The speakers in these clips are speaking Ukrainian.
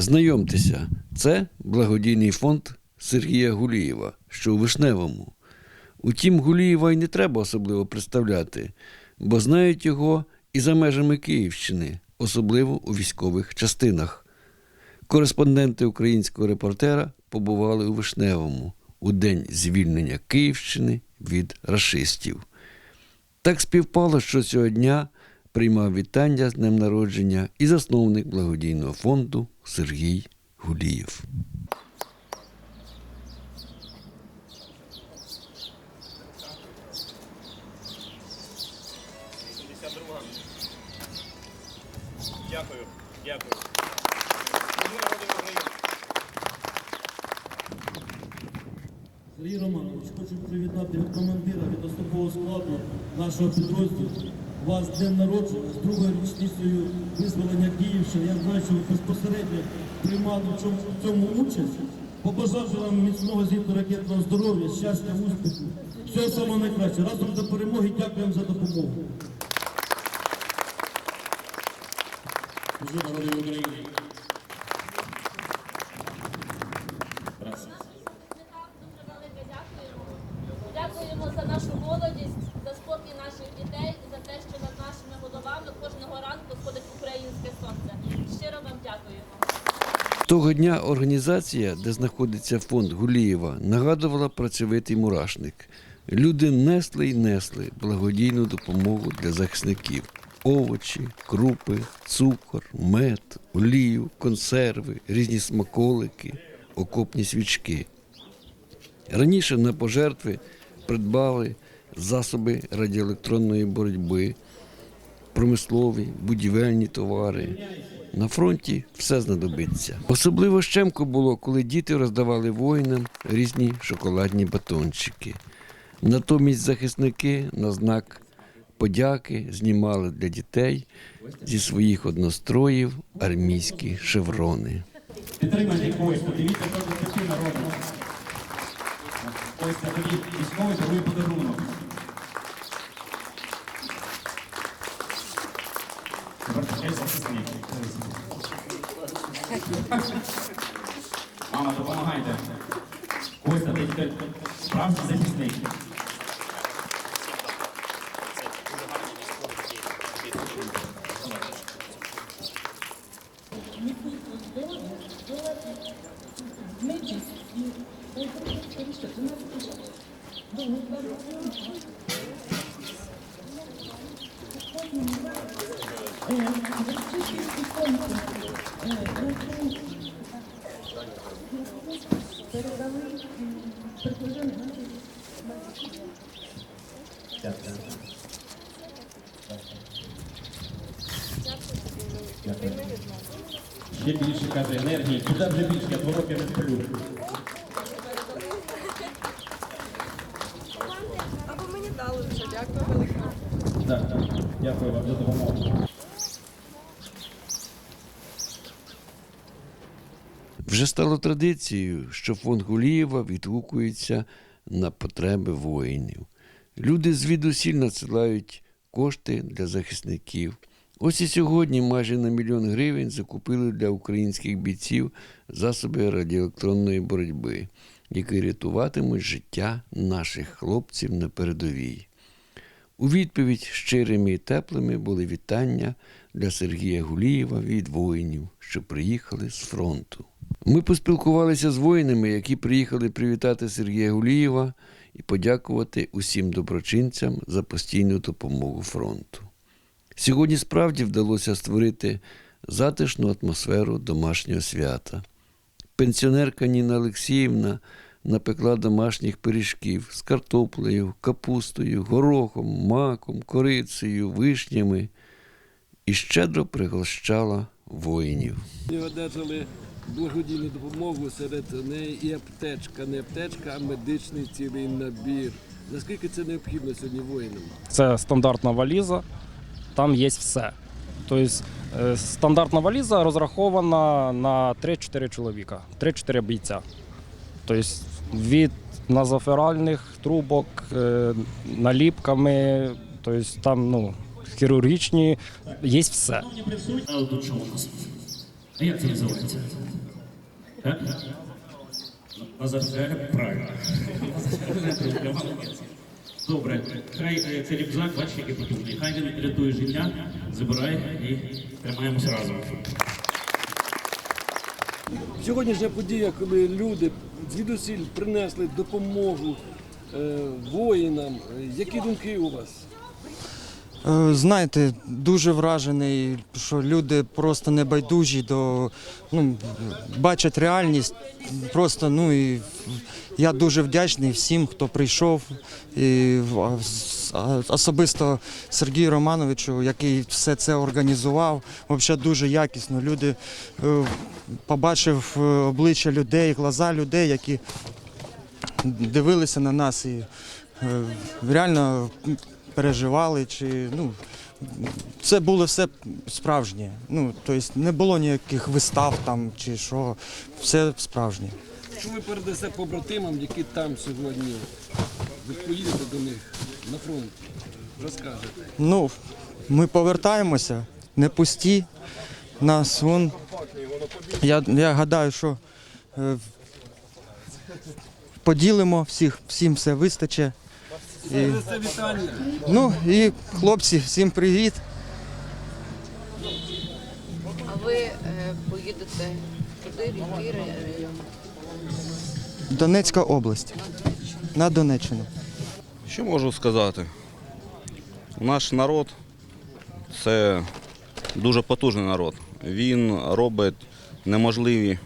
Знайомтеся, це благодійний фонд Сергія Гулієва, що у Вишневому. Утім, Гулієва й не треба особливо представляти, бо знають його і за межами Київщини, особливо у військових частинах. Кореспонденти українського репортера побували у Вишневому у день звільнення Київщини від рашистів. Так співпало, що цього дня приймав вітання з днем народження і засновник благодійного фонду Сергій Гулієв. Дякую, дякую. Сергій Романович, хочу привітати від командира, від особового складу нашого підрозділу. Вас з днем народження, з другою річницею визволення Київщини. Я знаю, що ви безпосередньо приймали в цьому, участь. Побажавши вам міцного зіту ракетного здоров'я, щастя, успіху. Всього самого найкраще. Разом до перемоги. Дякуємо за допомогу. Служу народи України. Раз. Дуже велике дякуємо. Дякуємо за нашу молодість, за спокій наших дітей, за те, що над нашими головами кожного ранку сходить українське сонце. Щиро вам дякуємо. Того дня організація, де знаходиться фонд Гулієва, нагадувала працьовитий мурашник. Люди несли й несли благодійну допомогу для захисників: овочі, крупи, цукор, мед, олію, консерви, різні смаколики, окопні свічки. Раніше на пожертви придбали засоби радіоелектронної боротьби, промислові, будівельні товари. На фронті все знадобиться. Особливо щемко було, коли діти роздавали воїнам різні шоколадні батончики. Натомість захисники на знак подяки знімали для дітей зі своїх одностроїв армійські шеврони. Підтримайте когось, подивіться, що дитина робить. Ось це тобі військовий подарунок. Тепер такий захисник. Мама, допомагайте. Костя, ти ти справжній захисник. Ще більше, каже, енергії. Куди вже більше, я два роки не сплю. Або мені дали вже, дякую велике. Так, так. Дякую вам за допомогу. Вже стало традицією, що фонд Гулієва відгукується на потреби воїнів. Люди звідусіль надсилають кошти для захисників. Ось і сьогодні майже на мільйон гривень закупили для українських бійців засоби радіоелектронної боротьби, які рятуватимуть життя наших хлопців на передовій. У відповідь щирими і теплими були вітання для Сергія Гулієва від воїнів, що приїхали з фронту. Ми поспілкувалися з воїнами, які приїхали привітати Сергія Гулієва і подякувати усім доброчинцям за постійну допомогу фронту. Сьогодні справді вдалося створити затишну атмосферу домашнього свята. Пенсіонерка Ніна Олексіївна напекла домашніх пиріжків з картоплею, капустою, горохом, маком, корицею, вишнями і щедро пригощала воїнів. Благодійну допомогу серед неї і аптечка, не аптечка, а медичний цілий набір. Наскільки це необхідно сьогодні воїнам? Це стандартна валіза, там є все. Тобто е, стандартна валіза розрахована на 3-4 чоловіка, 3-4 бійця. Тобто від назоферальних трубок, е, наліпками, тобто там ну, хірургічні, є все. А? А як це називається? Так? Назавжди правильно. Добре, хай е, цей рюкзак, бачиш, який потужний. Хай він рятує життя, забирай і тримаємось разом. Сьогоднішня подія, коли люди звідусіль принесли допомогу е, воїнам. Е, Які думки у вас? Е, Знаєте, дуже вражений, що люди просто небайдужі до ну, бачать реальність. Просто ну і я дуже вдячний всім, хто прийшов. І особисто Сергію Романовичу, який все це організував. Взагалі дуже якісно. Люди е, побачив е, обличчя людей, глаза людей, які дивилися на нас і реально переживали. Чи, ну, це було все справжнє. Ну, тобто не було ніяких вистав там чи що. Все справжнє. Що ви передасте побратимам, які там сьогодні? Ви поїдете до них на фронт, розкажете. Ну, ми повертаємося, не пусті. Нас вон. Я, я гадаю, що е, поділимо всіх, всім все вистачить. І, ну і хлопці, всім привіт. А ви е, поїдете туди, в який район? Донецька область. На Донеччину. Що можу сказати? Наш народ це дуже потужний народ. Він робить неможливі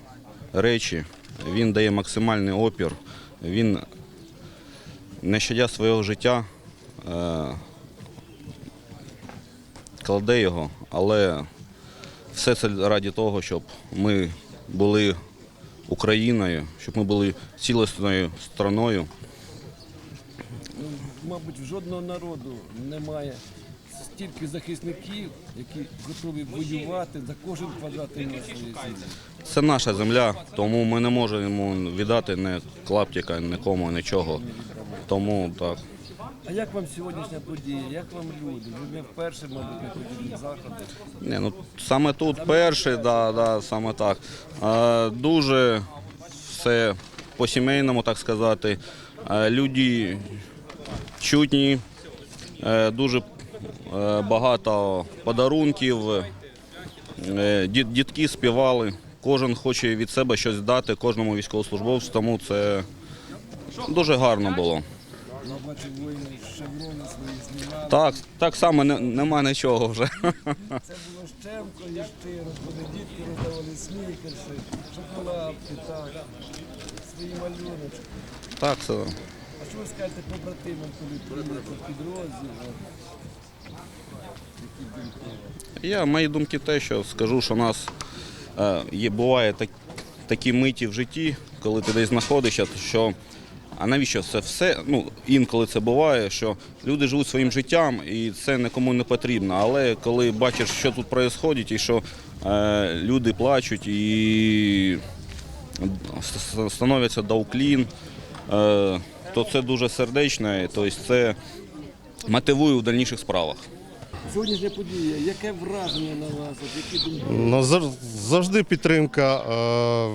речі, він дає максимальний опір, він не щадя свого життя е, кладе його, але все це раді того, щоб ми були Україною, щоб ми були цілісною страною. Мабуть, в жодного народу немає стільки захисників, які готові воювати за кожен квадратний метр своєї землі. Це наша земля, тому ми не можемо віддати ні клаптика, нікому, нічого. Тому так. А як вам сьогоднішня подія? Як вам люди? Ви не вперше, мабуть, на подібні заходи. Ні, ну, саме тут перший, да, да, саме так. Е, дуже все по-сімейному, так сказати. Е, люди чутні, е, дуже е, багато подарунків. Е, діт- дітки співали. Кожен хоче від себе щось дати кожному військовослужбовцю, тому це дуже гарно було. Я бачу, воїни шеврони свої знімали. Так, так само не, нема нічого вже. Це було щемко і щиро, коли дітки роздавали снікерси, шоколадки, так, свої малюночки. Так, це. А що ви скажете побратимам, коли приїдете в підрозділ? Які думки? Я мої думки те, що скажу, що у нас е, є буває так, такі миті в житті, коли ти десь знаходишся, що а навіщо це все? Ну інколи це буває, що люди живуть своїм життям і це нікому не потрібно. Але коли бачиш, що тут відбувається, і що е, люди плачуть і с- становляться до уклін, е, то це дуже сердечно, тобто це мотивує у дальніших справах. Сьогоднішня подія, яке враження на вас? Які думки? Ну, зав- завжди підтримка е,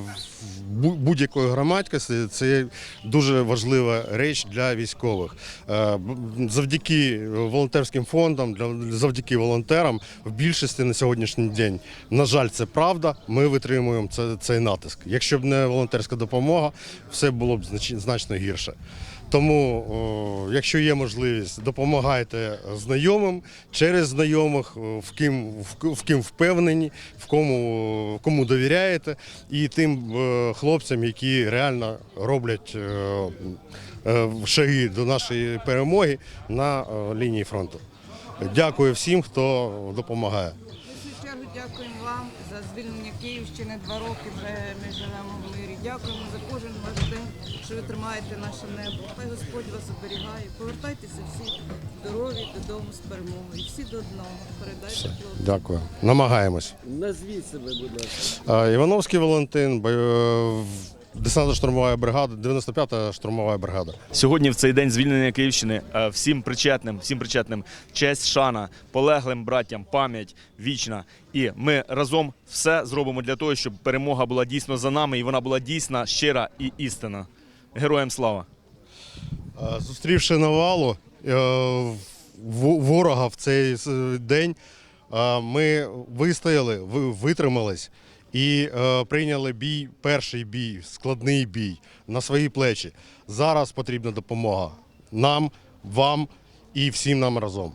будь-якої громадськості це дуже важлива реч для військових. Е, Завдяки волонтерським фондам, для- завдяки волонтерам, в більшості на сьогоднішній день, на жаль, це правда. Ми витримуємо це- цей натиск. Якщо б не волонтерська допомога, все було б знач- значно гірше. Тому, якщо є можливість, допомагайте знайомим через знайомих, в ким, в, ким впевнені, в кому, кому довіряєте, і тим е, хлопцям, які реально роблять е, е, шаги до нашої перемоги на лінії фронту. Дякую всім, хто допомагає. Дякуємо вам за звільнення Київщини. Два роки вже ми живемо. Дякуємо за кожен ваш день, що ви тримаєте наше небо. Хай Господь вас оберігає. Повертайтеся всі здорові додому з перемогою. Всі до одного. Передайте хлопцям. Дякую. Намагаємось. Назвіть себе, будь ласка. Івановський Валентин, бо- е, десантно-штурмова бригада, 95-та штурмова бригада. Сьогодні в цей день звільнення Київщини е, всім причетним, всім причетним честь, шана, полеглим браттям, пам'ять вічна. І ми разом все зробимо для того, щоб перемога була дійсно за нами, і вона була дійсна, щира і істинна. Героям слава! Е, Зустрівши навалу е, ворога в цей день, ми вистояли, витримались і е, прийняли бій, перший бій, складний бій на свої плечі. Зараз потрібна допомога нам, вам і всім нам разом.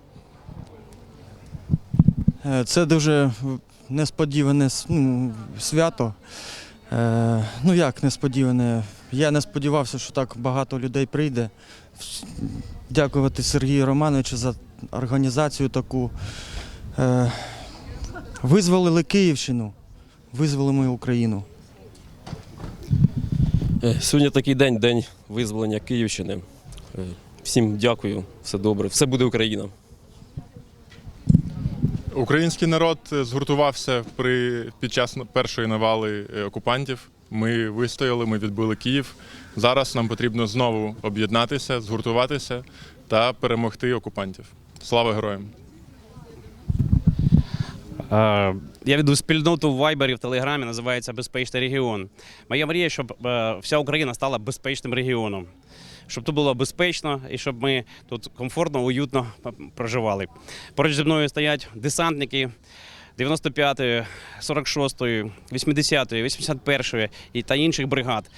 Е, Це дуже несподіване ну, свято. Е, Ну як несподіване? Я не сподівався, що так багато людей прийде. Дякувати Сергію Романовичу за організацію таку. Е, Визволили Київщину, визволимо Україну. Е, Сьогодні такий день, день визволення Київщини. Е, Всім дякую, все добре, все буде Україна. Український народ е, згуртувався при, під час першої навали окупантів. Ми вистояли, ми відбили Київ. Зараз нам потрібно знову об'єднатися, згуртуватися та перемогти окупантів. Слава героям! Е, Я веду спільноту в Вайбері в Телеграмі, називається Безпечний регіон. Моя мрія, щоб е, вся Україна стала безпечним регіоном. Щоб тут було безпечно і щоб ми тут комфортно, уютно проживали. Поруч зі мною стоять десантники 95-ї, 46-ї, 80-ї, 81-ї і та інших бригад.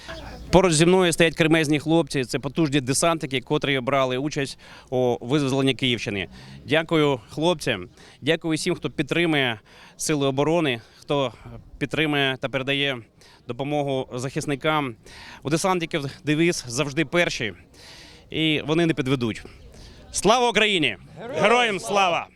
Поруч зі мною стоять кремезні хлопці. Це потужні десантники, котрі брали участь у визволенні Київщини. Дякую хлопцям. Дякую всім, хто підтримує сили оборони, хто підтримує та передає допомогу захисникам. У десантників девіз завжди перші, і вони не підведуть. Слава Україні! Героям слава!